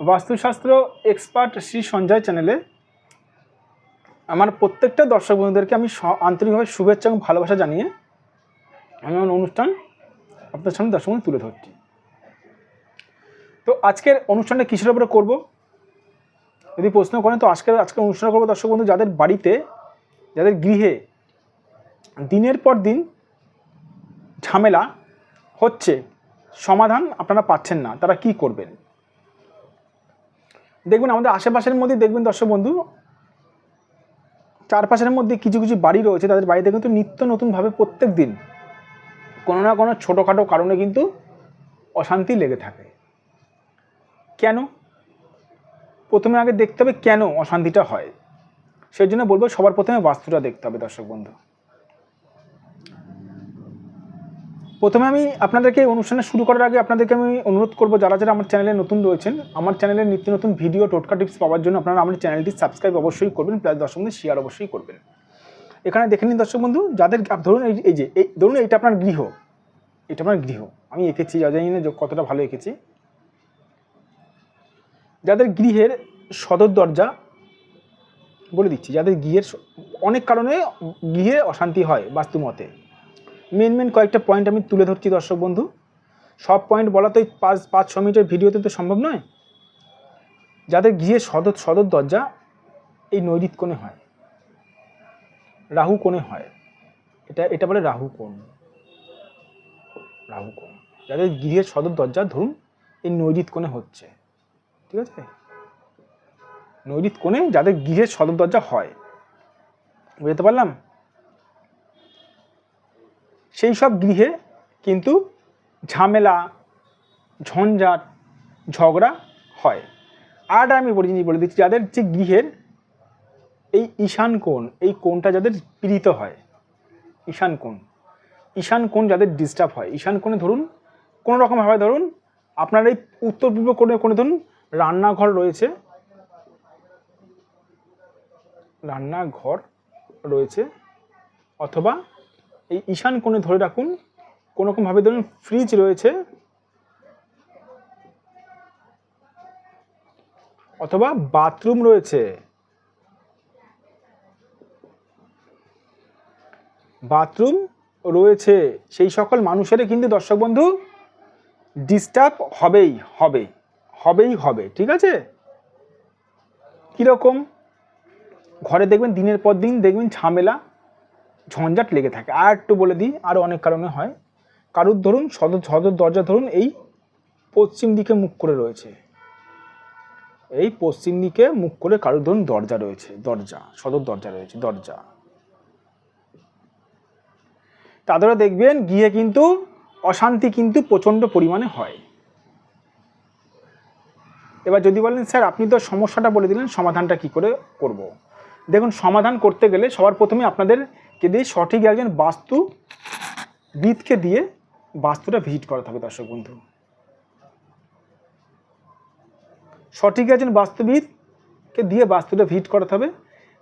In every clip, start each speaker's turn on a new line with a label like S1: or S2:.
S1: বাস্তুশাস্ত্র এক্সপার্ট শ্রী সঞ্জয় চ্যানেলে আমার প্রত্যেকটা দর্শক বন্ধুদেরকে আমি আন্তরিকভাবে শুভেচ্ছা এবং ভালোবাসা জানিয়ে আমি আমার অনুষ্ঠান আপনার সামনে দর্শক তুলে ধরছি। তো আজকের অনুষ্ঠানটা কিসের উপরে করব? যদি প্রশ্ন করেন, তো আজকের আজকের অনুষ্ঠান করব দর্শক বন্ধু, যাদের বাড়িতে, যাদের গৃহে দিনের পর দিন ঝামেলা হচ্ছে, সমাধান আপনারা পাচ্ছেন না, তারা কি করবেন? দেখবেন আমাদের আশেপাশের মধ্যে দেখবেন দর্শক বন্ধু, চারপাশের মধ্যে কিছু কিছু বাড়ি রয়েছে, তাদের বাড়িতে কিন্তু নিত্য নতুনভাবে প্রত্যেক দিন কোনো না কোনো ছোটোখাটো কারণে কিন্তু অশান্তি লেগে থাকে। কেন? প্রথমে আগে দেখতে হবে কেন অশান্তিটা হয়। সেই জন্য বলব সবার প্রথমে বাস্তুটা দেখতে হবে দর্শক বন্ধু। প্রথমে আমি আপনাদেরকে অনুষ্ঠানে শুরু করার আগে আপনাদেরকে আমি অনুরোধ করব, যারা যারা আমার চ্যানেলে নতুন রয়েছেন, আমার চ্যানেলে নিত্য নতুন ভিডিও টোটকা টিপস পাওয়ার জন্য আপনারা আমার চ্যানেলটি সাবস্ক্রাইব অবশ্যই করবেন প্লাস দর্শক বন্ধু শেয়ার অবশ্যই করবেন। এখানে দেখে নিন দর্শক বন্ধু, যাদের ধরুন এই এই যে, এই, ধরুন এইটা আপনার গৃহ এটা আপনার গৃহ, আমি এঁকেছি, যা জানি না কতটা ভালো এঁকেছি। যাদের গৃহের সদর দরজা, বলে দিচ্ছি, যাদের গৃহের অনেক কারণে গৃহে অশান্তি হয় বাস্তুমতে মেন মেন কয়েকটা পয়েন্ট আমি তুলে ধরছি দর্শক বন্ধু। সব পয়েন্ট বলা তো এই পাঁচ পাঁচ, ছ মিনিটের ভিডিওতে তো সম্ভব নয়। যাদের গৃহে সদর সদর দরজা এই নৈরিত কোণে হয়। রাহু কোণে হয়। এটা এটা বলে রাহু কোণ। রাহু কোণ। যাদের গৃহের সদর দরজা, ধরুন, এই নৈরিত কোণে হচ্ছে। ঠিক আছে? নৈরিত কোণে যাদের গৃহের সদর দরজা হয়। বুঝতে পারলাম? সেই সব গৃহে কিন্তু ঝামেলা, ঝঞ্ঝাট, ঝগড়া হয়। আর আমি বলে জিনিস বলে দিচ্ছি, যাদের যে গৃহের এই ঈশান কোণ, এই কোণটা যাদের পীড়িত হয়, ঈশান কোণ। ঈশান কোণ যাদের ডিস্টার্ব হয়। ঈশান কোণে ধরুন, কোনো রকমভাবে ধরুন, আপনার এই উত্তর পূর্ব কোণে কোণে ধরুন, রান্নাঘর রয়েছে। রান্নাঘর রয়েছে, অথবা এই ঈশান কোণে ধরে রাখুন। কোনো রকমভাবে ধরুন ফ্রিজ রয়েছে। অথবা বাথরুম রয়েছে। বাথরুম রয়েছে। সেই সকল মানুষেরই কিন্তু দর্শক বন্ধু ডিস্টার্ব হবেই, হবে। হবেই হবে, ঠিক আছে? কীরকম? ঘরে দেখবেন দিনের পর দিন দেখবেন ঝামেলা। ঝঞ্ঝাট লেগে থাকে। আর একটু বলে দিই আরও অনেক কারণে হয়। কারুর ধরুন, সদর সদর দরজা ধরুন, এই পশ্চিম দিকে মুখ করে রয়েছে। এই পশ্চিম দিকে মুখ করে কারুর ধরুন দরজা রয়েছে, দরজা, সদর দরজা রয়েছে, দরজা। তাদেরও দেখবেন, গিয়ে কিন্তু অশান্তি কিন্তু প্রচণ্ড পরিমাণে হয়। এবার যদি বলেন, স্যার, আপনি তো সমস্যাটা বলে দিলেন, সমাধানটা কি করে করব। দেখুন, সমাধান করতে গেলে সবার প্রথমে আপনাদেরকে দিয়ে সঠিক একজন বাস্তু বিদকে দিয়ে বাস্তুটা ভিজিট করাতে হবে, দর্শক বন্ধু। সঠিক একজন বাস্তুবিদকে দিয়ে বাস্তুটা ভিজিট করাতে হবে।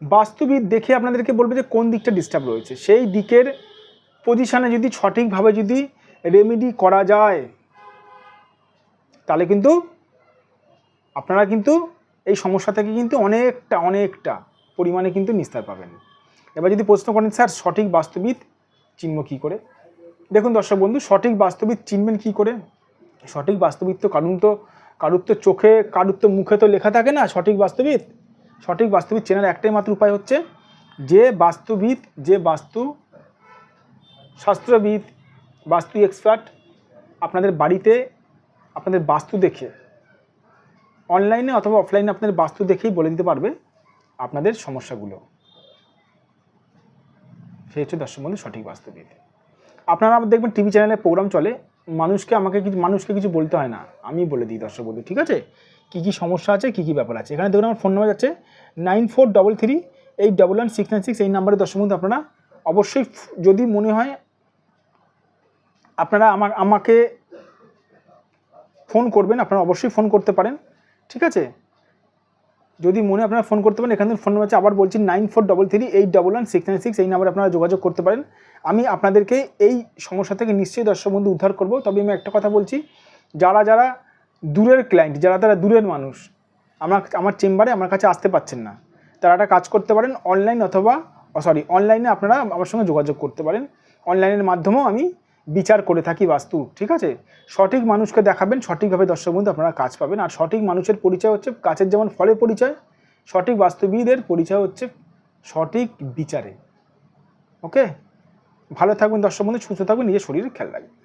S1: বাস্তুবিদ দেখে আপনাদেরকে বলবে যে কোন দিকটা ডিস্টার্ব রয়েছে। সেই দিকের পজিশানে যদি সঠিকভাবে যদি রেমেডি করা যায়, তাহলে কিন্তু আপনারা কিন্তু এই সমস্যা থেকে কিন্তু অনেকটা অনেকটা পরিমাণে কিন্তু নিস্তার পাবেন। এবার যদি প্রশ্ন করেন, স্যার, সঠিক বাস্তবিদ চিনব কী করে? দেখুন দর্শক বন্ধু, সঠিক বাস্তবিদ চিনবেন কী করে? সঠিক বাস্তবিদ তো কারণ তো, কারুর তো চোখে, কারুর তো মুখে তো লেখা থাকে না সঠিক বাস্তবিদ সঠিক বাস্তবিদ চেনার একটাই মাত্র উপায় হচ্ছে যে বাস্তুবিদ, যে বাস্তু শাস্ত্রবিদ, বাস্তু এক্সপার্ট আপনাদের বাড়িতে, আপনাদের বাস্তু দেখে অনলাইনে অথবা অফলাইনে আপনাদের বাস্তু দেখেই বলে দিতে পারবে আপনাদের সমস্যাগুলো। সেই হচ্ছে দর্শক বন্ধু সঠিক বাস্তুবিদ আপনারা আবার দেখবেন টিভি চ্যানেলে প্রোগ্রাম চলে, মানুষকে আমাকে কিছু মানুষকে কিছু বলতে হয় না। আমি বলে দিই দর্শক বন্ধু, ঠিক আছে? কী কী সমস্যা আছে, কী কী ব্যাপার আছে? এখানে দেখুন আমার ফোন নাম্বার আছে nine four double three eight double one six nine six এই নাম্বারে দর্শক বন্ধু আপনারা অবশ্যই যদি মনে হয় আপনারা আমার আমাকে ফোন করবেন, আপনারা অবশ্যই ফোন করতে পারেন, ঠিক আছে? যদি মনে আপনারা ফোন করতে পারেন, এখান থেকে ফোন নাম্বার আছে, আবার বলছি nine four double three eight double one six nine six এই নাম্বারে আপনারা যোগাযোগ করতে পারেন। আমি আপনাদেরকে এই সমস্যা থেকে নিশ্চয়ই দর্শক বন্ধু উদ্ধার করব। তবে আমি একটা কথা বলছি, যারা যারা দূরের ক্লায়েন্ট যারা তারা দূরের মানুষ, আমার আমার চেম্বারে আমার কাছে আসতে পারছেন না, তারা একটা কাজ করতে পারেন অনলাইন অথবা সরি অনলাইনে আপনারা আমার সঙ্গে যোগাযোগ করতে পারেন। অনলাইনের মাধ্যমেও আমি বিচার করে থাকি বাস্তু, ঠিক আছে? সঠিক মানুষকে দেখাবেন, সঠিকভাবে দর্শক বন্ধু আপনারা কাজ পাবেন। আর সঠিক মানুষের পরিচয় হচ্ছে কাছের যেমন ফলের পরিচয়, সঠিক বাস্তুবিদের পরিচয় হচ্ছে সঠিক বিচারে। ওকে? ভালো থাকবেন দর্শক বন্ধু, সুস্থ থাকবেন, নিজের শরীরের খেয়াল রাখবেন।